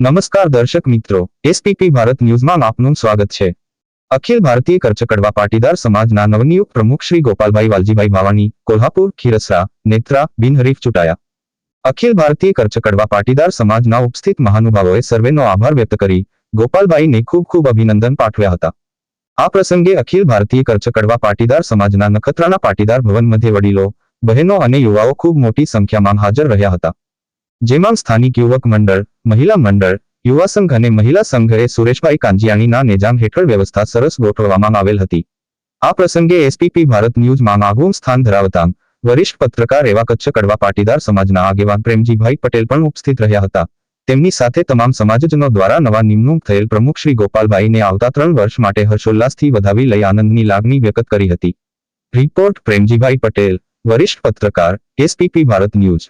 નમસ્કાર દર્શક મિત્રો એસપીપી ભારત ન્યૂઝમાં આપનું સ્વાગત છે. અખિલ ભારતીય કરચકડવા પાટીદાર સમાજના નવનિયુક્ત પ્રમુખ શ્રી ગોપાલભાઈ વાલજીભાઈ ભાવાની કોલ્હાપુર, ખીરસરા, નેત્રા, બિનહરીફ ચૂંટાયા. અખિલ ભારતીય કરચકડવા પાટીદાર સમાજના ઉપસ્થિત મહાનુભાવોએ સર્વેનો આભાર વ્યક્ત કરી ગોપાલભાઈને ખૂબ ખૂબ અભિનંદન પાઠવ્યા હતા. આ પ્રસંગે અખિલ ભારતીય કરચકડવા પાટીદાર સમાજના નખત્રાના પાટીદાર ભવન મધ્ય વડીલો, બહેનો અને યુવાઓ ખૂબ મોટી સંખ્યામાં હાજર રહ્યા હતા. જેમાં સ્થાનિક યુવક મંડળ મહિલા મંડળ, યુવા સંઘ અને મહિલા સંઘએ સુરેશભાઈ કાંજીયાણીના નેજામ હેઠળ વ્યવસ્થા સરસ ગોઠવવામાં આવેલ હતી. આ પ્રસંગે એસપીપી ભારત ન્યૂઝમાં આગવું સ્થાન ધરાવતા વરિષ્ઠ પત્રકાર એવા કચ્છ કડવા પાટીદાર સમાજના આગેવાન પ્રેમજીભાઈ પટેલ પણ ઉપસ્થિત રહ્યા હતા. તેમની સાથે તમામ સમાજજનો દ્વારા નવા નિમણૂક થયેલ પ્રમુખ શ્રી ગોપાલભાઈને આવતા ત્રણ વર્ષ માટે હર્ષોલ્લાસથી વધાવી લઈ આનંદની લાગણી વ્યક્ત કરી હતી. રિપોર્ટ પ્રેમજીભાઈ પટેલ, વરિષ્ઠ પત્રકાર, એસપીપી ભારત ન્યૂઝ.